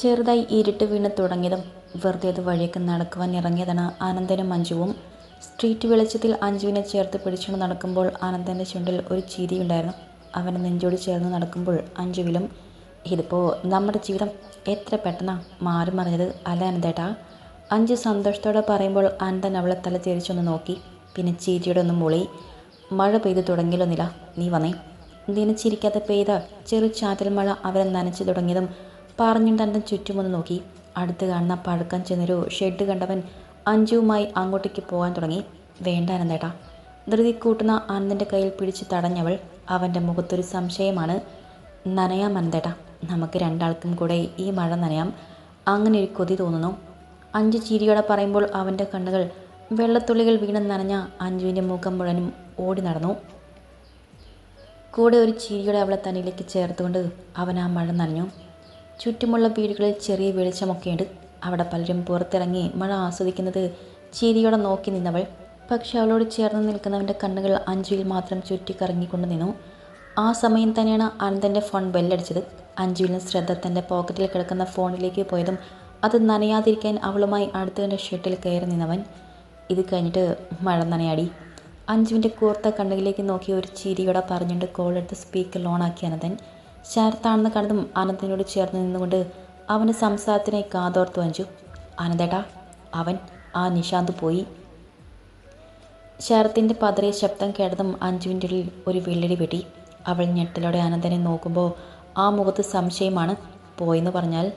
ചെറുതായി ഇരുട്ട് വീണ് തുടങ്ങിയതും വെറുതെ അത് വഴിയൊക്കെ നടക്കുവാൻ ഇറങ്ങിയതാണ് ആനന്ദനും മഞ്ജുവും. സ്ട്രീറ്റ് വെളിച്ചത്തിൽ അഞ്ജുവിനെ ചേർത്ത് പിടിച്ചുകൊണ്ട് നടക്കുമ്പോൾ ആനന്ദന്റെ ചുണ്ടിൽ ഒരു ചിരിയുണ്ടായിരുന്നു. അവനെ നെഞ്ചോട് ചേർന്ന് നടക്കുമ്പോൾ അഞ്ജുവിലും ഇതിപ്പോൾ നമ്മുടെ ജീവിതം എത്ര പെട്ടെന്നാണ് മാറി മറിഞ്ഞത് അല്ല അനന്തേട്ടാ? അഞ്ച് സന്തോഷത്തോടെ പറയുമ്പോൾ അനന്തൻ അവളെ തല തിരിച്ചൊന്ന് നോക്കി. പിന്നെ ചിരിയുടെ ഒന്ന് മുളി. മഴ പെയ്തു തുടങ്ങിയില്ലൊന്നില്ല നീ വന്നേ. നനച്ചിരിക്കാതെ പെയ്ത ചെറു ചാറ്റൽ മഴ അവരെ നനച്ചു തുടങ്ങിയതും പറഞ്ഞുകൊണ്ട് തന്റെ ചുറ്റുമൊന്ന് നോക്കി. അടുത്ത് കാണുന്ന പഴക്കം ചെന്നൊരു ഷെഡ് കണ്ടവൻ അഞ്ജുവുമായി അങ്ങോട്ടേക്ക് പോകാൻ തുടങ്ങി. വേണ്ട അനന്തേട്ടാ ധൃതി കൂട്ടുന്ന അന്നന്റെ കയ്യിൽ പിടിച്ച് തടഞ്ഞവൾ അവന്റെ മുഖത്തൊരു സംശയമാണ്. നനയാം അനന്തേട്ടാ നമുക്ക് രണ്ടാൾക്കും കൂടെ ഈ മഴ നനയാം. അങ്ങനെ ഒരു കൊതി തോന്നുന്നു. അഞ്ചു ചിരിയോടെ പറയുമ്പോൾ അവന്റെ കണ്ണുകൾ വെള്ളത്തുള്ളികൾ വീണ് നനഞ്ഞ അഞ്ജുവിന്റെ മുഖം മുഴുവനും ഓടി നടന്നു. കൂടെ ഒരു ചിരിയോടെ അവളെ തന്നിലേക്ക് ചേർത്തുകൊണ്ട് അവൻ ആ മഴ നനഞ്ഞു. ചുറ്റുമുള്ള വീടുകളിൽ ചെറിയ വെളിച്ചമൊക്കെയുണ്ട്. അവിടെ പലരും പുറത്തിറങ്ങി മഴ ആസ്വദിക്കുന്നത് ചിരിയോടെ നോക്കി നിന്നവൾ. പക്ഷെ അവളോട് ചേർന്ന് നിൽക്കുന്നവന്റെ കണ്ണുകൾ അഞ്ജുവിൽ മാത്രം ചുറ്റിക്കറങ്ങിക്കൊണ്ട് നിന്നു. ആ സമയം തന്നെയാണ് അനന്തന്റെ ഫോൺ ബെല്ലടിച്ചത്. അഞ്ജുവിന് ശ്രദ്ധ തന്റെ പോക്കറ്റിൽ കിടക്കുന്ന ഫോണിലേക്ക് പോയതും അത് നനയാതിരിക്കാൻ അവളുമായി അടുത്തവന്റെ ഷർട്ടിൽ കയറി നിന്നവൻ. ഇത് കഴിഞ്ഞിട്ട് മഴ നനയാടി. അഞ്ജുവിന്റെ കൂർത്ത കണ്ണുകളിലേക്ക് നോക്കി ഒരു ചിരിയോടെ പറഞ്ഞുകൊണ്ട് കോളെടുത്ത് സ്പീക്കർ ഓണാക്കി അനന്തൻ. ശരത്താണെന്ന് കണ്ടതും അനന്തിനോട് ചേർന്ന് നിന്നുകൊണ്ട് അവന്റെ സംസാരത്തിനെ കാതോർത്തു വഞ്ചു അനന്തേട്ടാ അവൻ ആ നിശാന്ത് പോയി. ശരത്തിന്റെ പതറിയ ശബ്ദം കേട്ടതും അഞ്ചു ഉള്ളിൽ ഒരു വെള്ളടി വെട്ടി. അവൾ ഞെട്ടലോടെ അനന്തനെ നോക്കുമ്പോൾ ആ മുഖത്ത് സംശയമാണ്. പോയെന്ന് പറഞ്ഞാൽ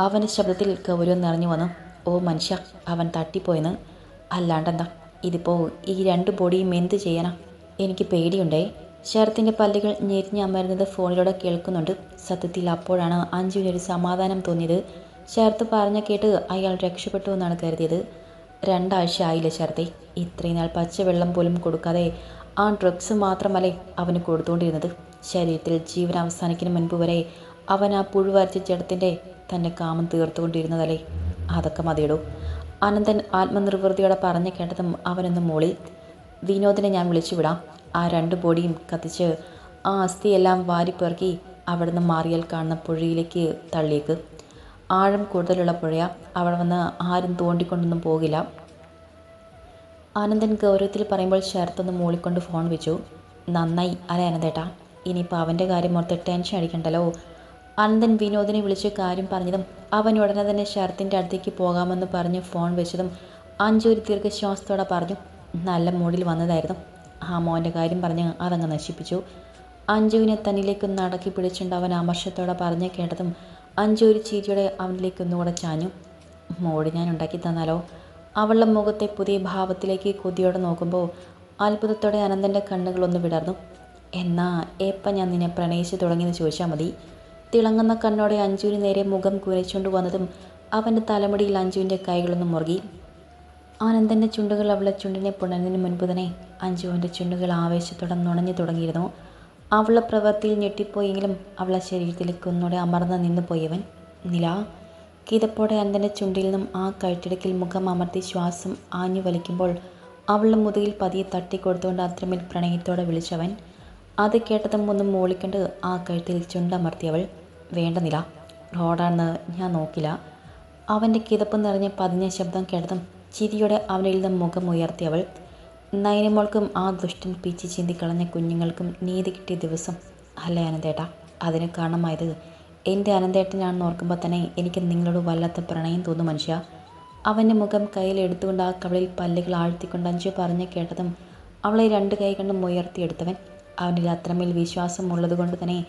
അവന്റെ ശബ്ദത്തിൽ ഗൗരവം നിറഞ്ഞു വന്നു. ഓ മനുഷ്യ അവൻ തട്ടിപ്പോയെന്ന്. അല്ലാണ്ടെന്താ? ഇതിപ്പോൾ ഈ രണ്ട് ബോഡിയും എന്ത് ചെയ്യാനാ? എനിക്ക് പേടിയുണ്ടേ. ശരത്തിന്റെ പല്ലുകൾ ഞെരിഞ്ഞ് അമരുന്നത് ഫോണിലൂടെ കേൾക്കുന്നുണ്ട്. സത്യത്തിൽ അപ്പോഴാണ് അഞ്ജുവിനൊരു സമാധാനം തോന്നിയത്. ശരത്ത് പറഞ്ഞ കേട്ട് അയാൾ രക്ഷപ്പെട്ടു എന്നാണ് കരുതിയത്. രണ്ടാഴ്ച ആയില്ല ശരത്തെ. ഇത്രയും നാൾ പച്ചവെള്ളം പോലും കൊടുക്കാതെ ആ ഡ്രഗ്സ് മാത്രമല്ലേ അവന് കൊടുത്തുകൊണ്ടിരുന്നത്. ശരീരത്തിൽ ജീവൻ അവസാനിക്കുന്ന മുൻപ് വരെ അവൻ ആ പുഴുവരച്ച ജഡത്തിന്റെ തന്റെ കാമം തീർത്തുകൊണ്ടിരുന്നതല്ലേ? അതൊക്കെ മതിയിടൂ. അനന്തൻ ആത്മനിർവൃതിയോടെ പറഞ്ഞു കേട്ടതും അവനൊന്ന് മൂളി വിനോദിനെ ഞാൻ വിളിച്ചു വിടാം ആ രണ്ട് ബോഡിയും കത്തിച്ച് ആ അസ്ഥിയെല്ലാം വാരിപ്പെറുക്കി അവിടുന്ന് മാറിയാൽ കാണുന്ന പുഴയിലേക്ക് തള്ളിയേക്ക്. ആഴം കൂടുതലുള്ള പുഴയാ. അവിടെ വന്ന് ആരും തോണ്ടിക്കൊണ്ടൊന്നും പോകില്ല. ആനന്ദൻ ഗൗരവത്തിൽ പറയുമ്പോൾ ശരത്തൊന്ന് മൂളിക്കൊണ്ട് ഫോൺ വെച്ചു. നന്നായി അല്ല അനന്തേട്ടാ? ഇനിയിപ്പോൾ അവന്റെ കാര്യം ഓർത്ത് ടെൻഷൻ അടിക്കണ്ടല്ലോ. അനന്തൻ വിനോദിനെ വിളിച്ച് കാര്യം പറഞ്ഞതും അവൻ ഉടനെ തന്നെ ശരത്തിന്റെ അടുത്തേക്ക് പോകാമെന്ന് പറഞ്ഞ് ഫോൺ വെച്ചതും അഞ്ചൊരു ദീർഘശ്വാസത്തോടെ പറഞ്ഞു. നല്ല മൂഡിൽ വന്നതായിരുന്നു. ആ മോന്റെ കാര്യം പറഞ്ഞ് അതങ്ങ് നശിപ്പിച്ചു. അഞ്ജുവിനെ തന്നിലേക്ക് നടക്കി പിടിച്ചുകൊണ്ട് അവൻ അമർഷത്തോടെ പറഞ്ഞ് കേട്ടതും അഞ്ജു ഒരു ചിരിയോടെ അവനിലേക്ക് ഒന്നുകൂടെ ചാഞ്ഞു. മോടി ഞാൻ ഉണ്ടാക്കി തന്നാലോ? അവളുടെ മുഖത്തെ പുതിയ ഭാവത്തിലേക്ക് കൊതിയോടെ നോക്കുമ്പോൾ അത്ഭുതത്തോടെ അനന്തന്റെ കണ്ണുകളൊന്ന് വിടർന്നു. എന്നാ എപ്പം ഞാൻ നിന്നെ പ്രണയിച്ചു തുടങ്ങിയെന്ന് ചോദിച്ചാൽ മതി. തിളങ്ങുന്ന കണ്ണോടെ അഞ്ജുവിന് നേരെ മുഖം കുരച്ചുകൊണ്ട് വന്നതും അവന്റെ തലമുടിയിൽ അഞ്ജുവിന്റെ കൈകളൊന്ന് മുറുകി. ആനന്ദന്റെ ചുണ്ടുകൾ അവളെ ചുണ്ടിനെ പുണരുന്നതിന് മുൻപ് തന്നെ അഞ്ജുവിന്റെ ചുണ്ടുകൾ ആവേശത്തോടെ നുണഞ്ഞു തുടങ്ങിയിരുന്നു. അവളുടെ പ്രവൃത്തിയിൽ ഞെട്ടിപ്പോയെങ്കിലും അവളെ ശരീരത്തിലേക്ക് ഒന്നുകൂടെ അമർന്ന് നിന്നു പോയവൻ നില. കിതപ്പോടെ അനന്തന്റെ ചുണ്ടിൽ നിന്നും ആ കഴുത്തിടക്കിൽ മുഖം അമർത്തി ശ്വാസം ആഞ്ഞു വലിക്കുമ്പോൾ അവളുടെ മുതുകിൽ പതിയെ തട്ടിക്കൊടുത്തുകൊണ്ട് അത്രമേൽ പ്രണയത്തോടെ വിളിച്ചവൻ. അത് കേട്ടതും ഒന്നും മോളിക്കൊണ്ട് ആ കഴുത്തിൽ ചുണ്ടമർത്തിയവൾ. വേണ്ട നില റോഡാണെന്ന് ഞാൻ നോക്കില്ല അവന്റെ കിതപ്പ് നിറഞ്ഞ പതിഞ്ഞ ശബ്ദം കേട്ടതും ചിരിയോടെ അവനിൽ മുഖം ഉയർത്തിയവൾ നൈനമോൾക്കും ആ ദുഷ്ടൻ പീച്ചി ചിന്തിക്കളഞ്ഞ കുഞ്ഞുങ്ങൾക്കും നീതി കിട്ടിയ ദിവസം അല്ലേ അനന്തേട്ട? അതിന് കാരണമായത് എന്റെ അനന്തേട്ടനാണെന്ന് ഓർക്കുമ്പോൾ തന്നെ എനിക്ക് നിങ്ങളോട് വല്ലാത്ത പ്രണയം തോന്നും മനുഷ്യ. അവന്റെ മുഖം കയ്യിലെടുത്തുകൊണ്ട് ആ കവളിൽ പല്ലുകൾ ആഴ്ത്തിക്കൊണ്ട് അഞ്ചു പറഞ്ഞു കേട്ടതും അവളെ രണ്ട് കൈ കണ്ടും ഉയർത്തിയെടുത്തവൻ. അവനിൽ അത്രമേൽ വിശ്വാസം ഉള്ളതുകൊണ്ട് തന്നെ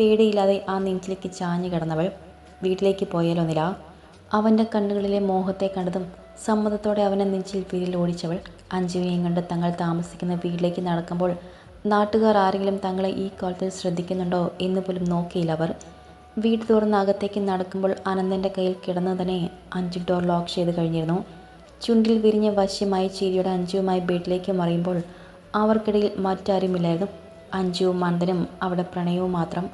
പേടിയില്ലാതെ ആ നെഞ്ചിലേക്ക് ചാഞ്ഞു കിടന്നവൾ. വീട്ടിലേക്ക് പോയാലോ നില? അവന്റെ കണ്ണുകളിലെ മോഹത്തെ കണ്ടതും സമ്മതത്തോടെ അവനെ നെഞ്ചിൽ ഓടിച്ചവൾ അഞ്ജുവിനെയും കണ്ട് തങ്ങൾ താമസിക്കുന്ന വീട്ടിലേക്ക് നടക്കുമ്പോൾ നാട്ടുകാർ ആരെങ്കിലും തങ്ങളെ ഈ കാലത്തിൽ ശ്രദ്ധിക്കുന്നുണ്ടോ എന്ന് പോലും നോക്കിയില്ല അവർ. വീട് തുറന്ന് അകത്തേക്ക് നടക്കുമ്പോൾ അനന്തന്റെ കയ്യിൽ കിടന്ന് തന്നെ അഞ്ചു ഡോർ ലോക്ക് ചെയ്ത് കഴിഞ്ഞിരുന്നു. ചുണ്ടിൽ വിരിഞ്ഞ വശ്യമായി ചിരിയുടെ അഞ്ജുവുമായി ബെഡിലേക്ക് മറിയുമ്പോൾ അവർക്കിടയിൽ മറ്റാരുമില്ലായിരുന്നു. അഞ്ജുവും അനന്തനും അവിടെ പ്രണയവും മാത്രം.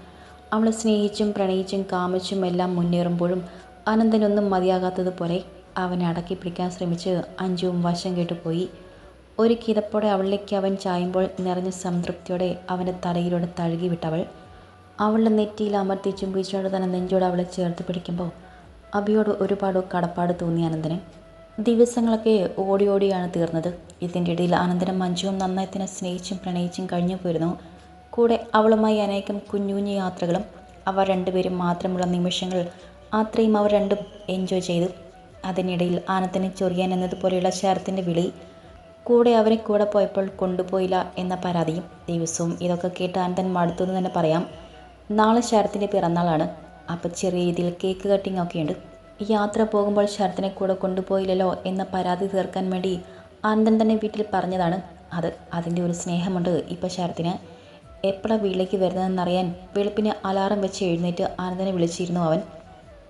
അവളെ സ്നേഹിച്ചും പ്രണയിച്ചും കാമിച്ചും എല്ലാം മുന്നേറുമ്പോഴും അനന്തനൊന്നും മതിയാകാത്തതുപോലെ അവനെ അടക്കി പിടിക്കാൻ ശ്രമിച്ച് അഞ്ജുവും വശം കേട്ടുപോയി ഒരു കിതപ്പോടെ അവളിലേക്ക് അവൻ ചായുമ്പോൾ നിറഞ്ഞ സംതൃപ്തിയോടെ അവന്റെ തലയിലൂടെ തഴുകി വിട്ടവൾ അവളുടെ നെറ്റിയിൽ അമർത്തി ചുംബിച്ചുകൊണ്ട് തന്നെ നെഞ്ചോട് അവളെ ചേർത്ത് പിടിക്കുമ്പോൾ അബിയോട് ഒരുപാട് കടപ്പാട് തോന്നി അനന്തന്. ദിവസങ്ങളൊക്കെ ഓടി ഓടിയാണ് തീർന്നത്. ഇതിന്റെ ഇടയിൽ അനന്തരം മഞ്ജുവും നന്നായി തന്നെ സ്നേഹിച്ചും പ്രണയിച്ചും കഴിഞ്ഞു പോയിരുന്നു. കൂടെ അവളുമായി അനേകം കുഞ്ഞു കുഞ്ഞു യാത്രകളും അവർ രണ്ടുപേരും മാത്രമുള്ള നിമിഷങ്ങൾ അത്രയും അവർ രണ്ടും എൻജോയ് ചെയ്തു. അതിനിടയിൽ ആനന്ദനെ ചൊറിയാൻ എന്നതുപോലെയുള്ള ശരത്തിന്റെ വിളി കൂടെ അവരെ കൂടെ പോയപ്പോൾ കൊണ്ടുപോയില്ല എന്ന പരാതിയും ദിവസവും ഇതൊക്കെ കേട്ട് ആനന്ദൻ മടുത്തുനിന്ന് തന്നെ പറയാം. നാളെ ശരത്തിന്റെ പിറന്നാളാണ്. അപ്പോൾ ചെറിയ രീതിയിൽ കേക്ക് കട്ടിംഗ് ഒക്കെയുണ്ട് യാത്ര പോകുമ്പോൾ ശരത്തിനെ കൂടെ കൊണ്ടുപോയില്ലല്ലോ എന്ന പരാതി തീർക്കാൻ വേണ്ടി ആനന്ദൻ തന്നെ വീട്ടിൽ പറഞ്ഞതാണ്. അത് അതിന്റെ ഒരു സ്നേഹമുണ്ട് ഇപ്പോൾ ശരത്തിന്. എപ്പോഴാണ് വീട്ടിലേക്ക് വരുന്നതെന്നറിയാൻ വെളുപ്പിന് അലാറം വെച്ച് എഴുന്നേറ്റ് ആനന്ദനെ വിളിച്ചിരുന്നു അവൻ.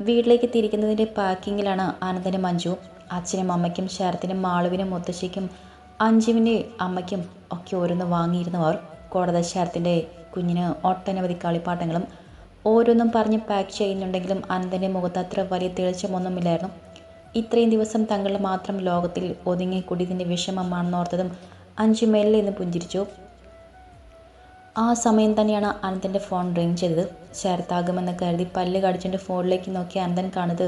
വീട്ടിലേക്ക് തിരിക്കുന്നതിന്റെ പാക്കിങ്ങിലാണ് ആനന്ദനും മഞ്ജു അച്ഛനും അമ്മയ്ക്കും ശരത്തിനും മാളുവിനും മുത്തശ്ശിക്കും അഞ്ജുവിന്റെ അമ്മയ്ക്കും ഒക്കെ ഓരോന്ന് വാങ്ങിയിരുന്നു അവർ. കൂടാതെ ശരത്തിന്റെ കുഞ്ഞിന് ഒട്ടനവധി കളിപ്പാട്ടങ്ങളും ഓരോന്നും പറഞ്ഞ് പാക്ക് ചെയ്യുന്നുണ്ടെങ്കിലും അനന്തന്റെ മുഖത്ത് അത്ര വലിയ തെളിച്ചമൊന്നുമില്ലായിരുന്നു. ഇത്രയും ദിവസം തങ്ങളുടെ മാത്രം ലോകത്തിൽ ഒതുങ്ങി കുടിയതിന്റെ വിഷമമാണെന്നോർത്തതും അഞ്ചു മെല്ലെ എന്ന് പുഞ്ചിരിച്ചു. ആ സമയം തന്നെയാണ് അനന്തന്റെ ഫോൺ റിങ് ചെയ്തത്. ശരത്താകുമെന്ന് കരുതി പല്ല് കടിച്ചിട്ട് ഫോണിലേക്ക് നോക്കി അനന്തൻ കാണുന്നത്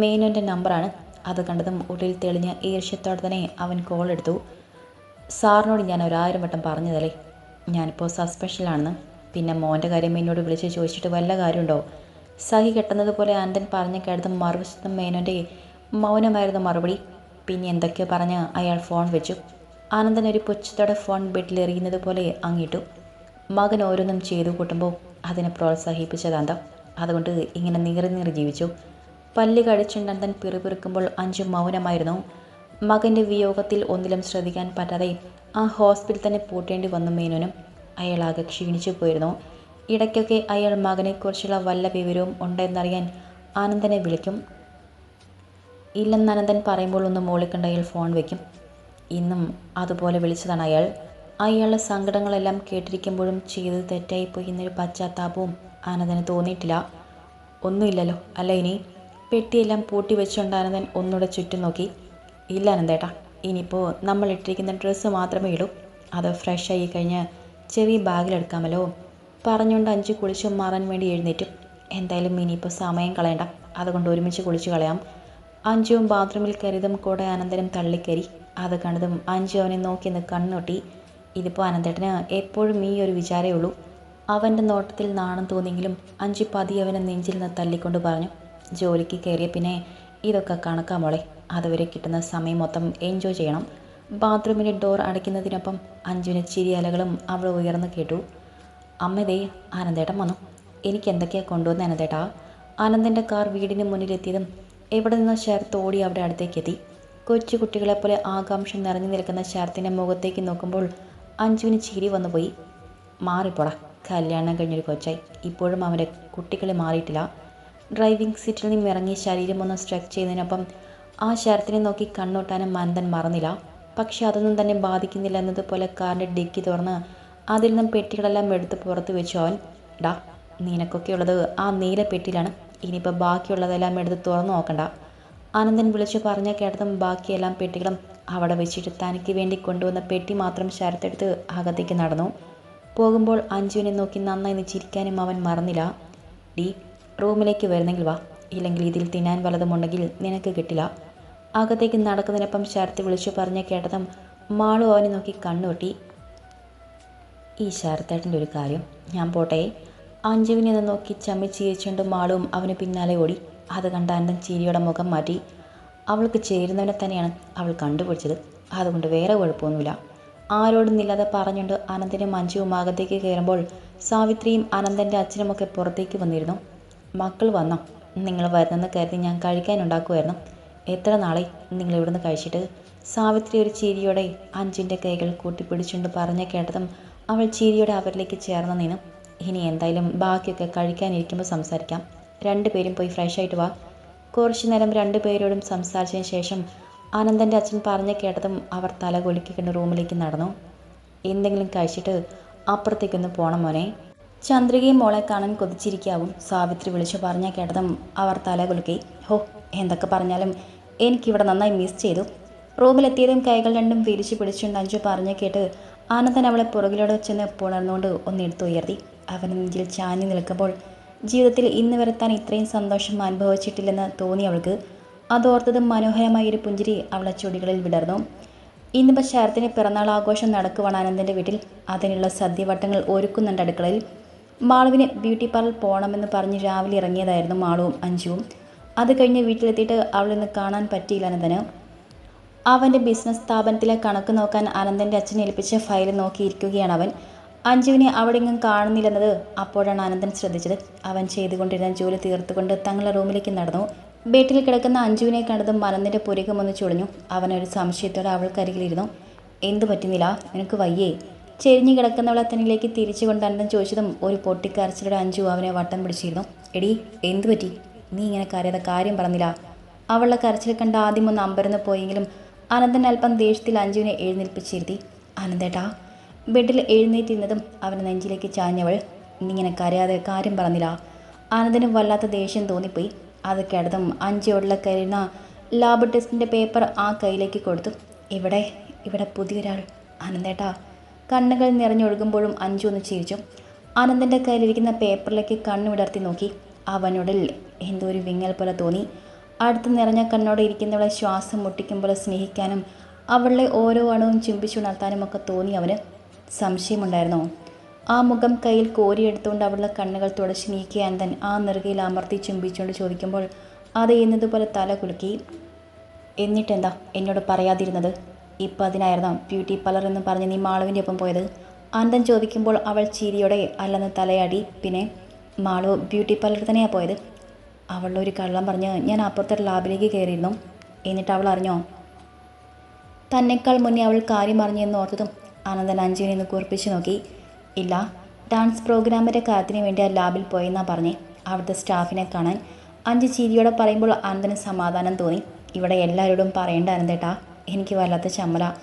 മേനോന്റെ നമ്പറാണ്. അത് കണ്ടതും ഉള്ളിൽ തെളിഞ്ഞ ഈർഷ്യത്തോടെ തന്നെ അവൻ കോൾ എടുത്തു. സാറിനോട് ഞാൻ ഒരായിരം വട്ടം പറഞ്ഞതല്ലേ? ഞാനിപ്പോൾ സസ്പെഷ്യലാണെന്ന് പിന്നെ മോന്റെ കാര്യം എന്നോട് വിളിച്ച് ചോദിച്ചിട്ട് വല്ല കാര്യമുണ്ടോ? സഹി കെട്ടുന്നത് പോലെ ആനന്ദൻ പറഞ്ഞ കേട്ടതും മറുവശത്തും മേനോന്റെ മൗനമായിരുന്നു മറുപടി. പിന്നെ എന്തൊക്കെയോ പറഞ്ഞ് അയാൾ ഫോൺ വെച്ചു. ആനന്ദൻ ഒരു പുച്ഛത്തോടെ ഫോൺ ബെഡിലെറിയുന്നത് പോലെ അങ്ങിട്ടു മകൻ ഓരോന്നും ചെയ്തു കൂട്ടുമ്പോൾ അതിനെ പ്രോത്സാഹിപ്പിച്ചതാന്താ അതുകൊണ്ട് ഇങ്ങനെ നീറി നീറി ജീവിച്ചു. പല്ല് കടിച്ചുണ്ടൻ പിറുപിറുക്കുമ്പോൾ അഞ്ചും മൗനമായിരുന്നു. മകന്റെ വിയോഗത്തിൽ ഒന്നിലും ശ്രദ്ധിക്കാൻ പറ്റാതെ ആ ഹോസ്പിറ്റൽ തന്നെ പൂട്ടേണ്ടി വന്നു മേനോനും. അയാളാകെ ക്ഷീണിച്ചു പോയിരുന്നു. ഇടയ്ക്കൊക്കെ അയാൾ മകനെക്കുറിച്ചുള്ള വല്ല വിവരവും ഉണ്ടെന്നറിയാൻ ആനന്ദനെ വിളിക്കും. ഇല്ലെന്ന് അനന്തൻ പറയുമ്പോൾ ഒന്ന് മോളിക്കണ്ട അയാൾ ഫോൺ വയ്ക്കും ഇന്നും അതുപോലെ വിളിച്ചതാണ് അയാൾ. അയാളുടെ സങ്കടങ്ങളെല്ലാം കേട്ടിരിക്കുമ്പോഴും ചെയ്തത് തെറ്റായിപ്പോയി എന്നൊരു പശ്ചാത്താപവും ആനന്ദന് തോന്നിയിട്ടില്ല. ഒന്നുമില്ലല്ലോ അല്ല ഇനി? പെട്ടിയെല്ലാം പൂട്ടി വെച്ചുകൊണ്ട് ആനന്ദൻ ഒന്നുകൂടെ ചുറ്റും നോക്കി. ഇല്ല ആനന്ദേട്ടാ ഇനിയിപ്പോൾ നമ്മൾ ഇട്ടിരിക്കുന്ന ഡ്രസ്സ് മാത്രമേ ഇടൂ. അത് ഫ്രഷ് ആയി കഴിഞ്ഞ് ചെറിയ ബാഗിലെടുക്കാമല്ലോ പറഞ്ഞുകൊണ്ട് അഞ്ച് കുളിച്ച് മാറാൻ വേണ്ടി എഴുന്നേറ്റും. എന്തായാലും ഇനിയിപ്പോൾ സമയം കളയണ്ട. അതുകൊണ്ട് ഒരുമിച്ച് കുളിച്ച് കളയാം. അഞ്ചുവും ബാത്റൂമിൽ കരുതും കൂടെ ആനന്ദനും തള്ളിക്കരി അത് കണ്ടതും അഞ്ചു അവനെ നോക്കി നിന്ന് കണ്ണൊട്ടി ഇതിപ്പോൾ അനന്തേട്ടന് എപ്പോഴും ഈ ഒരു വിചാരമേ ഉള്ളൂ. അവന്റെ നോട്ടത്തിൽ നാണം തോന്നിയെങ്കിലും അഞ്ചു പതി അവനെ നെഞ്ചിൽ നിന്ന് തള്ളിക്കൊണ്ട് പറഞ്ഞു ജോലിക്ക് കയറിയ പിന്നെ ഇതൊക്കെ കണക്കാ മോളെ. അതുവരെ കിട്ടുന്ന സമയം മൊത്തം എൻജോയ് ചെയ്യണം. ബാത്റൂമിന്റെ ഡോർ അടയ്ക്കുന്നതിനൊപ്പം അഞ്ജുവിന് ചിരിയലകളും അവൾ ഉയർന്നു കേട്ടു. അമ്മതേ ആനന്ദേട്ടൻ വന്നു. എനിക്ക് എന്തൊക്കെയാ കൊണ്ടുവന്ന അനന്തേട്ടാ? ആനന്ദന്റെ കാർ വീടിന് മുന്നിലെത്തിയതും എവിടെ നിന്നോ ശരത്ത് ഓടി അവിടെ അടുത്തേക്കെത്തി കൊച്ചു കുട്ടികളെപ്പോലെ ആകാംക്ഷ നിറഞ്ഞു നിൽക്കുന്ന ശരത്തിന്റെ മുഖത്തേക്ക് നോക്കുമ്പോൾ അഞ്ജുവിന് ചിരി വന്നുപോയി. മാറിപ്പോടാ കല്യാണം കഴിഞ്ഞൊരു കൊച്ചായി. ഇപ്പോഴും അവന്റെ കുട്ടികളെ മാറിയിട്ടില്ല. ഡ്രൈവിംഗ് സീറ്റിൽ നിന്നും ഇറങ്ങി ശരീരം ഒന്ന് സ്ട്രെച്ച് ചെയ്തതിനൊപ്പം ആ ശരത്തിനെ നോക്കി കണ്ണൊട്ടാനും മന്ദൻ മറന്നില്ല. പക്ഷെ അതൊന്നും തന്നെ ബാധിക്കുന്നില്ല എന്നതുപോലെ കാറിന്റെ ഡിക്കി തുറന്ന് അതിൽ നിന്നും പെട്ടികളെല്ലാം എടുത്ത് പുറത്ത് വെച്ചു അവൻ. ഡാ നിനക്കൊക്കെ ഉള്ളത് ആ നീല പെട്ടിയിലാണ്. ഇനിയിപ്പോൾ ബാക്കിയുള്ളതെല്ലാം എടുത്ത് തുറന്നു നോക്കണ്ട ആനന്ദൻ വിളിച്ചു പറഞ്ഞ കേട്ടതും ബാക്കിയെല്ലാം പെട്ടികളും അവിടെ വെച്ചിട്ട് തനിക്ക് വേണ്ടി കൊണ്ടുവന്ന പെട്ടി മാത്രം ശരത്തെടുത്ത് അകത്തേക്ക് നടന്നു. പോകുമ്പോൾ അഞ്ജുവിനെ നോക്കി നന്നായി ചിരിക്കാനും അവൻ മറന്നില്ല. ഡി റൂമിലേക്ക് വരുന്നെങ്കിൽ വാ. ഇല്ലെങ്കിൽ ഇതിൽ തിന്നാൻ വല്ലതുമുണ്ടെങ്കിൽ നിനക്ക് കിട്ടില്ല. അകത്തേക്ക് നടക്കുന്നതിനൊപ്പം ശരത്ത് വിളിച്ചു പറഞ്ഞ കേട്ടതും മാളു അവനെ നോക്കി കണ്ണുകൊട്ടി ഈ ശരത്തേട്ടന്റെ ഒരു കാര്യം. ഞാൻ പോട്ടെ. അഞ്ജുവിനെ നോക്കി ചമ്മി ചിരിച്ചുകൊണ്ട് മാളും അവന് പിന്നാലെ ഓടി. അത് കണ്ട അനന്തൻ ചിരിയുടെ മുഖം മാറ്റി. അവൾക്ക് ചേരുന്നവനെ തന്നെയാണ് അവൾ കണ്ടുപിടിച്ചത്. അതുകൊണ്ട് വേറെ കുഴപ്പമൊന്നുമില്ല. ആരോടുന്നില്ലാതെ പറഞ്ഞുകൊണ്ട് അനന്തനും മഞ്ജുവും അകത്തേക്ക് കയറുമ്പോൾ സാവിത്രിയും അനന്തന്റെ അച്ഛനുമൊക്കെ പുറത്തേക്ക് വന്നിരുന്നു. മക്കൾ വന്നോ? നിങ്ങൾ വരുന്നെന്ന് കരുതി ഞാൻ കഴിക്കാനുണ്ടാക്കുമായിരുന്നു എത്ര നാളെ നിങ്ങൾ ഇവിടുന്ന് കഴിച്ചിട്ട്? സാവിത്രി ഒരു ചിരിയോടെ അഞ്ചിന്റെ കൈകൾ കൂട്ടിപ്പിടിച്ചുകൊണ്ട് പറഞ്ഞ കേട്ടതും അവൾ ചിരിയോടെ അവരിലേക്ക് ചേർന്ന് നിന്നു. ഇനി എന്തായാലും ബാക്കിയൊക്കെ കഴിക്കാനിരിക്കുമ്പോൾ സംസാരിക്കാം. രണ്ടുപേരും പോയി ഫ്രഷ് ആയിട്ട് വാ. കുറച്ചു നേരം രണ്ടുപേരോടും സംസാരിച്ചതിന് ശേഷം ആനന്ദന്റെ അച്ഛൻ പറഞ്ഞു കേട്ടതും അവർ തല റൂമിലേക്ക് നടന്നു. എന്തെങ്കിലും കഴിച്ചിട്ട് അപ്പുറത്തേക്കൊന്ന് പോണം മോനെ. ചന്ദ്രികയും മോളെ കാണാൻ കൊതിച്ചിരിക്കാവും സാവിത്രി വിളിച്ചു പറഞ്ഞ കേട്ടതും അവർ തല ഹോ എന്തൊക്കെ പറഞ്ഞാലും എനിക്കിവിടെ നന്നായി മിസ് ചെയ്തു. റൂമിലെത്തിയതും കൈകൾ രണ്ടും വിരിച്ചു പിടിച്ചുകൊണ്ട് അഞ്ചു പറഞ്ഞു കേട്ട് ആനന്ദൻ അവളെ പുറകിലൂടെ ചെന്ന് പുണർന്നുകൊണ്ട് ഒന്നെടുത്ത് ഉയർത്തി. അവൻ നെഞ്ചിൽ ചാഞ്ഞു നിൽക്കുമ്പോൾ ജീവിതത്തിൽ ഇന്ന് വരെ താൻ ഇത്രയും സന്തോഷം അനുഭവിച്ചിട്ടില്ലെന്ന് തോന്നി അവൾക്ക്. അതോർത്തത് മനോഹരമായ ഒരു പുഞ്ചിരി അവളെ ചുടികളിൽ വിടർന്നു. ഇന്നിപ്പോൾ ശരത്തിന് പിറന്നാൾ ആഘോഷം നടക്കുവാണ് ആനന്ദന്റെ വീട്ടിൽ. അതിനുള്ള സദ്യവട്ടങ്ങൾ ഒരുക്കുന്നുണ്ട് അടുക്കളയിൽ. മാളുവിന് ബ്യൂട്ടി പാർലർ പോകണമെന്ന് പറഞ്ഞ് രാവിലെ ഇറങ്ങിയതായിരുന്നു മാളുവും അഞ്ചുവും അത് കഴിഞ്ഞ് വീട്ടിലെത്തിയിട്ട് അവളിന്ന് കാണാൻ പറ്റിയില്ല അനന്തന്. അവന്റെ ബിസിനസ് സ്ഥാപനത്തിലെ കണക്ക് നോക്കാൻ അനന്തന്റെ അച്ഛനെ ഏൽപ്പിച്ച ഫയൽ നോക്കിയിരിക്കുകയാണ് അവൻ. അഞ്ജുവിനെ അവിടെ ഇങ്ങും കാണുന്നില്ലെന്നത് അപ്പോഴാണ് അനന്തൻ ശ്രദ്ധിച്ചത്. അവൻ ചെയ്തുകൊണ്ടിരുന്ന ജോലി തീർത്തുകൊണ്ട് തങ്ങളുടെ റൂമിലേക്ക് നടന്നു. ബെഡിൽ കിടക്കുന്ന അഞ്ജുവിനെ കണ്ടതും മനന്തിന്റെ പുരകം ഒന്ന് ചുളിഞ്ഞു അവനൊരു സംശയത്തോടെ അവൾക്കരികിലിരുന്നു. എന്തു പറ്റുന്നില്ല നിനക്ക് വയ്യേ? ചെരിഞ്ഞു കിടക്കുന്നവളെ തന്നിലേക്ക് തിരിച്ചുകൊണ്ട് അനന്തൻ ചോദിച്ചതും ഒരു പൊട്ടിക്കരച്ചിലൂടെ അഞ്ജു അവനെ വട്ടം പിടിച്ചിരുന്നു. എടി എന്തു പറ്റി? നീ ഇങ്ങനെ കരയാതെ കാര്യം പറഞ്ഞില്ല അവളുടെ കരച്ചിൽ കണ്ട് ആദ്യം ഒന്ന് അമ്പരന്ന് പോയെങ്കിലും അനന്തൻ അല്പം ദേഷ്യത്തിൽ അഞ്ജുവിനെ എഴുന്നേൽപ്പിച്ചിരുത്തി. അനന്തേട്ടാ ബെഡിൽ എഴുന്നേറ്റിരുന്നതും അവന്റെ നെഞ്ചിലേക്ക് ചാഞ്ഞവൾ ഇന്നിങ്ങനെ കരയാതെ കാര്യം പറഞ്ഞില്ല. ആനന്ദിന് വല്ലാത്ത ദേഷ്യം തോന്നിപ്പോയി. അത് കിടതും അഞ്ചോടുള്ള കരുന്ന ലാബ് ടെസ്റ്റിന്റെ പേപ്പർ ആ കയ്യിലേക്ക് കൊടുത്തു. ഇവിടെ ഇവിടെ പുതിയൊരാൾ. ആനന്ദേട്ടാ. കണ്ണുകൾ നിറഞ്ഞൊഴുകുമ്പോഴും അഞ്ചു ഒന്ന് ചിരിച്ചു. ആനന്ദന്റെ കയ്യിലിരിക്കുന്ന പേപ്പറിലേക്ക് കണ്ണു വിടർത്തി നോക്കി. അവനോടിൽ എന്തോ ഒരു വിങ്ങൽ പോലെ തോന്നി. അടുത്ത് നിറഞ്ഞ കണ്ണോടെ ഇരിക്കുന്നവളെ ശ്വാസം മുട്ടിക്കുമ്പോൾ സ്നേഹിക്കാനും അവളുടെ ഓരോ അണുവും ചുംബിച്ചുണർത്താനും ഒക്കെ തോന്നി അവന്. സംശയമുണ്ടായിരുന്നോ. ആ മുഖം കയ്യിൽ കോരിയെടുത്തുകൊണ്ട് അവളുടെ കണ്ണുകൾ തുടച്ച് നീക്കിയ അന്തൻ ആ നെറുകയിൽ അമർത്തി ചുംബിച്ചുകൊണ്ട് ചോദിക്കുമ്പോൾ അത് എന്നതുപോലെ തല കുലുക്കി. എന്നിട്ടെന്താ എന്നോട് പറയാതിരുന്നത്? ഇപ്പം അതിനായിരുന്നോ ബ്യൂട്ടി പാർലർ എന്ന് പറഞ്ഞ് നീ മാളുവിന്റെ ഒപ്പം പോയത്? അന്തൻ ചോദിക്കുമ്പോൾ അവൾ ചിരിയോടെ അല്ലെന്ന് തലയാടി പിന്നെ മാളു ബ്യൂട്ടി പാർലർ തന്നെയാണ് പോയത്? അവളുടെ ഒരു കള്ളം പറഞ്ഞ് ഞാൻ അപ്പുറത്തെ ലാബിലേക്ക് കയറിയിരുന്നു. എന്നിട്ട് അവൾ അറിഞ്ഞോ? തന്നെക്കാൾ മുന്നേ അവൾ കാര്യം അറിഞ്ഞെന്ന് ഓർത്തതും ആനന്ദൻ അഞ്ജുവിനെ ഒന്ന് കുറിപ്പിച്ച് നോക്കി. ഇല്ല ഡാൻസ് പ്രോഗ്രാമിന്റെ കാര്യത്തിന് വേണ്ടി ആ ലാബിൽ പോയെന്നാ പറഞ്ഞേ. അവിടുത്തെ സ്റ്റാഫിനെ കാണാൻ അഞ്ച് ചിരിയോടെ പറയുമ്പോൾ ആനന്ദന് സമാധാനം തോന്നി. ഇവിടെ എല്ലാവരോടും പറയേണ്ട ആനന്ദേട്ടാ എനിക്ക് വല്ലാത്ത ചമ്മല.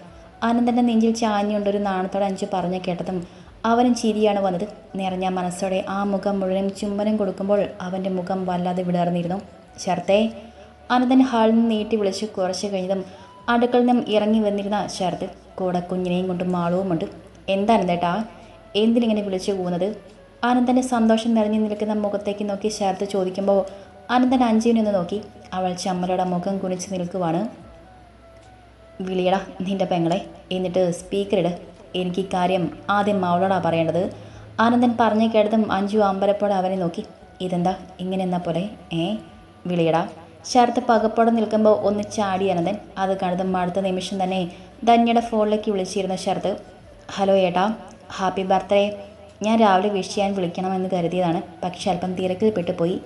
ആനന്ദന്റെ നെഞ്ചിൽ ചാഞ്ഞുകൊണ്ടൊരു നാണത്തോടെ അഞ്ച് പറഞ്ഞു കേട്ടതും അവനും ചിരിയാണ് വന്നത്. നിറഞ്ഞ മനസ്സോടെ ആ മുഖം മുഴുവനും ചുംബനം കൊടുക്കുമ്പോൾ അവന്റെ മുഖം വല്ലാതെ വിടർന്നിരുന്നു. ചേർത്തേ അനന്തൻ ഹാളിൽ നിന്ന് നീട്ടി വിളിച്ച് കുറച്ച് കഴിഞ്ഞതും അടുക്കളിൽ നിന്നും ഇറങ്ങി വന്നിരുന്ന ശരത് കൂടെ കുഞ്ഞിനെയും കൊണ്ട് മാളവുമുണ്ട് എന്താണ് ചേട്ടാ? എന്തിനിങ്ങനെ വിളിച്ചു പോകുന്നത് അനന്തന്റെ സന്തോഷം നിറഞ്ഞു നിൽക്കുന്ന മുഖത്തേക്ക് നോക്കി ശരത് ചോദിക്കുമ്പോൾ അനന്തൻ അഞ്ജുവിനെ ഒന്ന് നോക്കി. അവൾ ചമ്മലയുടെ മുഖം കുനിച്ച് നിൽക്കുവാണ്. വിളിയടാ നിന്റെ പെങ്ങളെ എന്നിട്ട് സ്പീക്കറിട് എനിക്ക് ഇക്കാര്യം കാര്യം ആദ്യം അവളോടാ പറയേണ്ടത്. ആനന്ദൻ പറഞ്ഞു കേട്ടതും അഞ്ജു അമ്പലപ്പോടെ അവനെ നോക്കി. ഇതെന്താ? ഇങ്ങനെ എന്നാ പോലെ ഏ? വിളിയടാ. ശരത്ത് പകപ്പോടെ നിൽക്കുമ്പോൾ ഒന്ന് ചാടി അനന്തൻ. അത് കണ്ടതും അടുത്ത നിമിഷം തന്നെ ധന്യയുടെ ഫോണിലേക്ക് വിളിച്ചിരുന്ന ശരത്ത് ഹലോ ഏട്ടാ ഹാപ്പി ബർത്ത്ഡേ. ഞാൻ രാവിലെ വിഷ് ചെയ്യാൻ വിളിക്കണമെന്ന് കരുതിയതാണ്. പക്ഷെ അല്പം തിരക്കിൽ പെട്ടുപോയി.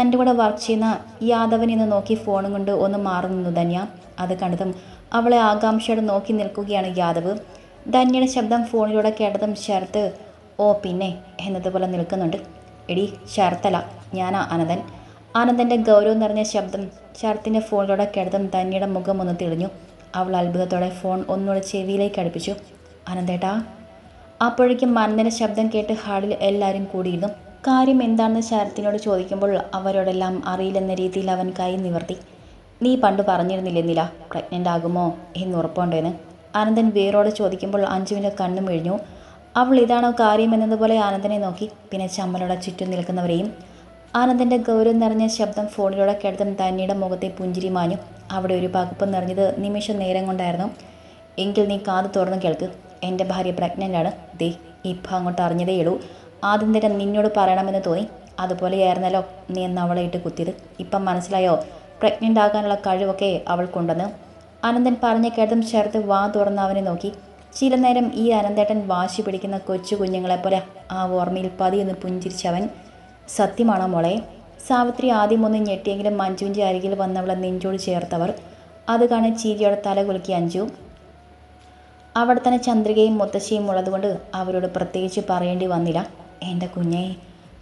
തന്റെ കൂടെ വർക്ക് ചെയ്യുന്ന യാദവൻ ഇന്ന് നോക്കി ഫോണും കൊണ്ട് ഒന്ന് മാറി നിന്നു ധന്യ. അത് കണ്ടതും അവളെ ആകാംക്ഷയോടെ നോക്കി നിൽക്കുകയാണ് യാദവ്. ധന്യയുടെ ശബ്ദം ഫോണിലൂടെ കേട്ടതും ശരത്ത് ഓ പിന്നെ എന്നതുപോലെ നിൽക്കുന്നുണ്ട്. എടി ശരത്തല ഞാനാ അനന്തൻ. ആനന്ദന്റെ ഗൗരവം നിറഞ്ഞ ശബ്ദം ശരത്തിന്റെ ഫോണിലൂടെ കേട്ടതും ധന്യയുടെ മുഖം ഒന്ന് തെളിഞ്ഞു. അവൾ അത്ഭുതത്തോടെ ഫോൺ ഒന്നുകൂടെ ചെവിയിലേക്ക് അടുപ്പിച്ചു. അനന്തേട്ടാ അപ്പോഴേക്കും അനന്തന്റെ ശബ്ദം കേട്ട് ഹാളിൽ എല്ലാവരും കൂടിയിരുന്നു. കാര്യം എന്താണെന്ന് ശരത്തിനോട് ചോദിക്കുമ്പോൾ അവരോടെല്ലാം അറിയില്ലെന്ന രീതിയിൽ അവൻ കൈ നിവർത്തി. നീ പണ്ട് പറഞ്ഞിരുന്നില്ലേ നില പ്രഗ്നന്റ് ആകുമോ എന്ന് ഉറപ്പുണ്ടോയെന്ന്? ആനന്ദൻ വേറോട് ചോദിക്കുമ്പോൾ അഞ്ജുവിന്റെ കണ്ണും മെഴിഞ്ഞു അവൾ ഇതാണോ കാര്യം? എന്നതുപോലെ ആനന്ദനെ നോക്കി. പിന്നെ ചമ്മലോടെ ചുറ്റും നിൽക്കുന്നവരെയും ആനന്ദന്റെ ഗൗരവം നിറഞ്ഞ ശബ്ദം ഫോണിലൂടെ കേട്ടതും തന്നിയുടെ മുഖത്തെ പുഞ്ചിരി മാഞ്ഞു. അവിടെ ഒരു പകുപ്പ് നിറഞ്ഞത് നിമിഷ നേരം കൊണ്ടായിരുന്നു. എങ്കിൽ നീ കാത് തുറന്ന് കേൾക്ക്. എന്റെ ഭാര്യ പ്രഗ്നന്റാണ് ദേ ഇപ്പം അങ്ങോട്ട് അറിഞ്ഞതേയുള്ളൂ ആദ്യം തന്നെ നിന്നോട് പറയണമെന്ന് തോന്നി. അതുപോലെയായിരുന്നല്ലോ നീ എന്ന് അവളെ ഇട്ട് കുത്തിയത്. ഇപ്പം മനസ്സിലായോ? പ്രഗ്നന്റ് ആകാനുള്ള കഴിവൊക്കെ അവൾക്കുണ്ടെന്ന് അനന്തൻ പറഞ്ഞു കേട്ടതും ചേർത്ത് വാ തുറന്ന് അവനെ നോക്കി. ചില നേരം ഈ അനന്തേട്ടൻ വാശി പിടിക്കുന്ന കൊച്ചു കുഞ്ഞുങ്ങളെപ്പോലെ ആ ഓർമ്മയിൽ പതിയൊന്ന് പുഞ്ചിരിച്ചവൻ സത്യമാണോ മോളെ? സാവിത്രി ആദ്യം ഒന്ന് ഞെട്ടിയെങ്കിലും മഞ്ജുവിന്റെ അരികിൽ വന്നവളെ നെഞ്ചോട് ചേർത്തവർ. അത് കാണി ചീരിയോടെ തല കുലുക്കി അഞ്ചു അവിടെ തന്നെ ചന്ദ്രികയും മുത്തശ്ശിയും ഉള്ളതുകൊണ്ട് അവരോട് പ്രത്യേകിച്ച് പറയേണ്ടി വന്നില്ല. എന്റെ കുഞ്ഞേ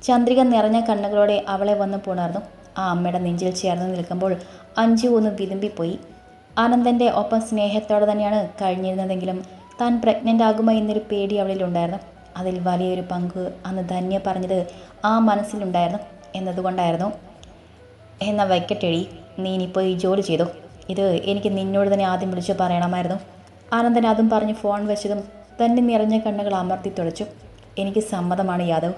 ചന്ദ്രിക നിറഞ്ഞ കണ്ണുകളോടെ അവളെ വന്ന് പുണർന്നു. ആ അമ്മയുടെ നെഞ്ചിൽ ചേർന്ന് നിൽക്കുമ്പോൾ അഞ്ചു ഒന്ന് വിതുമ്പിപ്പോയി. ആനന്ദന്റെ ഒപ്പം സ്നേഹത്തോടെ തന്നെയാണ് കഴിഞ്ഞിരുന്നതെങ്കിലും താൻ പ്രഗ്നന്റ് ആകുമോ എന്നൊരു പേടി അവളിലുണ്ടായിരുന്നു. അതിൽ വലിയൊരു പങ്ക് അന്ന് ധന്യ പറഞ്ഞത് ആ മനസ്സിലുണ്ടായിരുന്നു എന്നതുകൊണ്ടായിരുന്നു. എന്നാൽ വയ്ക്കട്ടെഴി നീ ഇനിയിപ്പോൾ ഈ ജോലി ചെയ്തു? ഇത് എനിക്ക് നിന്നോട് തന്നെ ആദ്യം വിളിച്ച് പറയണമായിരുന്നു. ആനന്ദൻ അതും പറഞ്ഞ് ഫോൺ വെച്ചതും തന്നെ നിറഞ്ഞ കണ്ണുകൾ അമർത്തി തുളച്ചു എനിക്ക് സമ്മതമാണ് യാദവ്.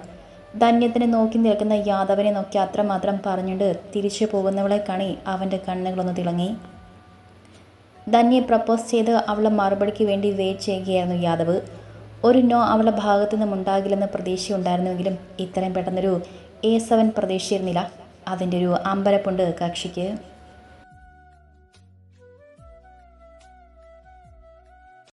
ധന്യത്തിനെ നോക്കി നിൽക്കുന്ന യാദവിനെ നോക്കി അത്രമാത്രം പറഞ്ഞുകൊണ്ട് തിരിച്ചു പോകുന്നവളെ കണി അവന്റെ കണ്ണുകളൊന്ന് തിളങ്ങി. ധന്യെ പ്രപ്പോസ് ചെയ്ത് അവളെ മറുപടിക്ക് വേണ്ടി വെയിറ്റ് ചെയ്യുകയായിരുന്നു യാദവ്. ഒരു നോ അവളുടെ ഭാഗത്തു നിന്നും ഉണ്ടാകില്ലെന്ന് പ്രതീക്ഷയുണ്ടായിരുന്നുവെങ്കിലും ഇത്രയും പെട്ടെന്നൊരു എ സെവൻ പ്രതീക്ഷിച്ചിരുന്നില്ല അതിന്റെ ഒരു അമ്പരപ്പുണ്ട് കക്ഷിക്ക്.